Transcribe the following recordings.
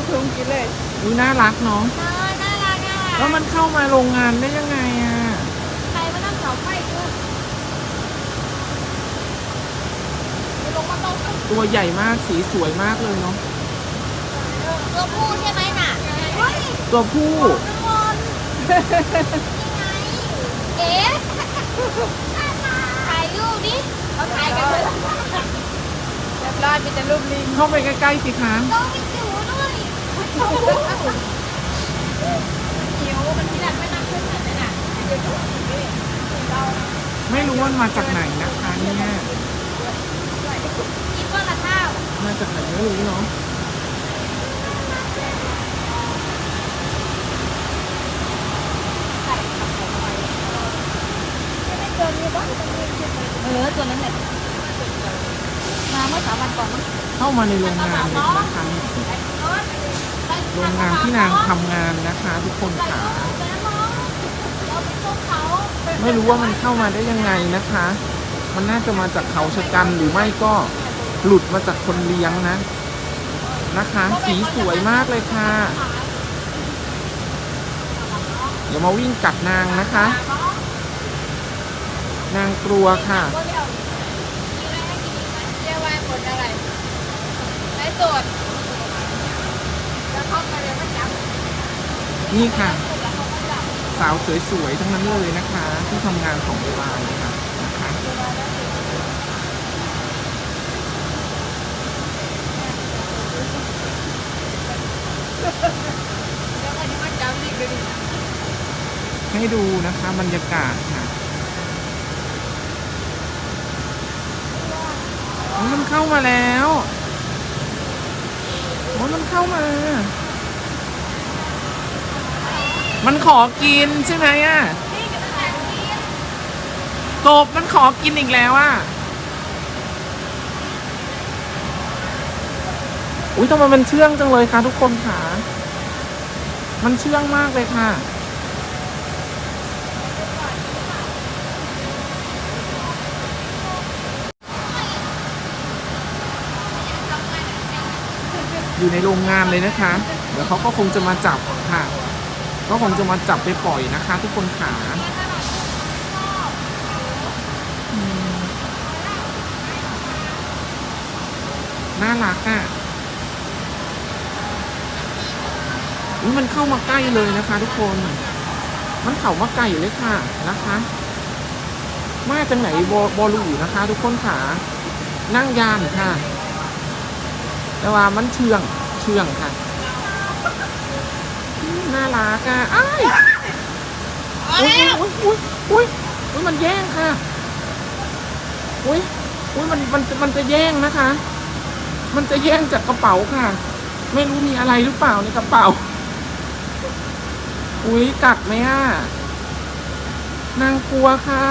กถุงกินเลยอุ้ยน่ารักเนาะเออน่ารักน่ารักแล้วมันเข้ามาโรงงานได้ยังไงอะใครมานั่งเสาไฟด้วยไปลงมาตรงนั้นตัวใหญ่มากสีสวยมากเลยเนาะตัวผู้ใช่ไหมน่ะเฮ้ยตัวผู้ทุกคนนี่ไงเก๋ถ่ายรูปดิเอาถ่ายกันเลยเรียบร้อยมีแต่รูปลิงเข้าไปใกล้ๆสิคะต้องมีจิ๋วด้วย จิ๋วมันที่ดันไม่นั่งขึ้นแบบนั้นน่ะไม่รู้ว่ามาจากไหนนะคะเนี่ยกินก้อนละเท่ามาจากไหนไม่รู้เนาะเออตัวนั้นแหละมาเมื่อสามวันก่อนมั้งเข้ามาในโรงงานเลยนะคะ โรงงานที่นางทำงานนะคะทุกคนขาไม่รู้ว่ามันเข้ามาได้ยังไงนะคะ มันน่าจะมาจากเขาชะกันหรือไม่ก็หลุดมาจากคนเลี้ยงนะนะคะ สีสวยมากเลยค่ะอย่ามาวิ่งกัดนางนะคะ นางกลัวค่ะ เยี่ยวายหมดอะไรไอ้สดแล้วเข้าไปเลยไม่จับ นี่ค่ะ สาวสวยๆทั้งนั้นเลยนะคะ ที่ทำงานของเวลาเลยค่ะนะคะให้ดูนะคะบรรยากาศค่ะมันเข้ามาแล้ว มันเข้ามา มันขอกินใช่ไหมอะกบมันขอกินอีกแล้วอะอุ้ยทำไมมันเชื่องจังเลยคะทุกคนค่ะ มันเชื่องมากเลยค่ะ อยู่ในโรงงานเลยนะคะ เดี๋ยวเขาก็คงจะมาจับค่ะ ก็คงจะมาจับไปปล่อยนะคะ ทุกคนขาน่ารักอะอุ๊ยมันเข้ามาใกล้เลยนะคะ ทุกคน มันเข้ามาใกล้เลยค่ะนะคะ มาจากไหนบอบอลูนะคะ ทุกคนขานั่งยานค่ะ แต่ว่ามันเชื่องเชื่องค่ะ รักอะอ้ายอุ้ยอุ้ยอุ้ยอุ้ยอุ้ยมันแย่งค่ะ อุ้ยอุ้ยมันมันมันจะแย่งนะคะ มันจะแย่งจากกระเป๋าค่ะ ไม่รู้มีอะไรหรือเปล่าในกระเป๋า อุ้ยกัดไหมอะนางกลัวค่ะ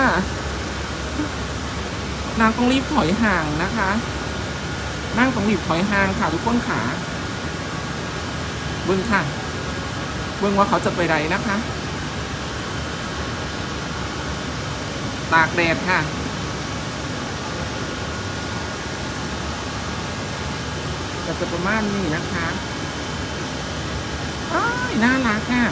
นางต้องรีบถอยห่างนะคะนั่งต้องรีบถอยห่างค่ะทุกคนขาเบิ้งค่ะ เบิ้งว่าเขาจะไปไหนนะคะ ตากแดดค่ะ จะจะประมาณนี้นะคะอ้ายน่ารักอะ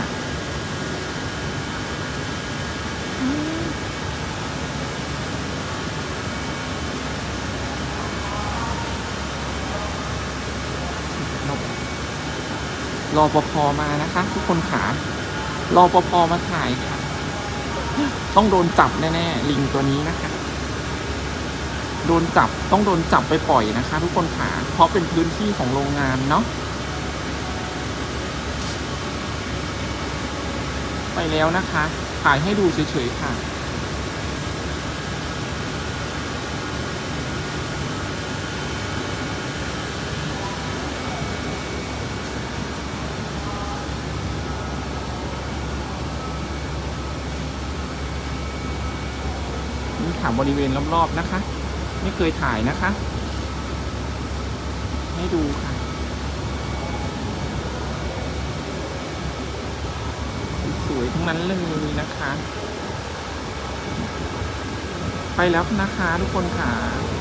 รอปภมานะคะ ทุกคนขารอปภมาถ่ายค่ะ ต้องโดนจับแน่ๆลิงตัวนี้นะคะ โดนจับต้องโดนจับไปปล่อยนะคะ ทุกคนขาเพราะเป็นพื้นที่ของโรงงานเนาะไปแล้วนะคะ ถ่ายให้ดูเฉยๆค่ะ นี่ถามบริเวณรอบๆนะคะ ไม่เคยถ่ายนะคะ ให้ดูค่ะ สวยทั้งนั้นเลยนะคะ ไปแล้วนะคะทุกคนค่ะ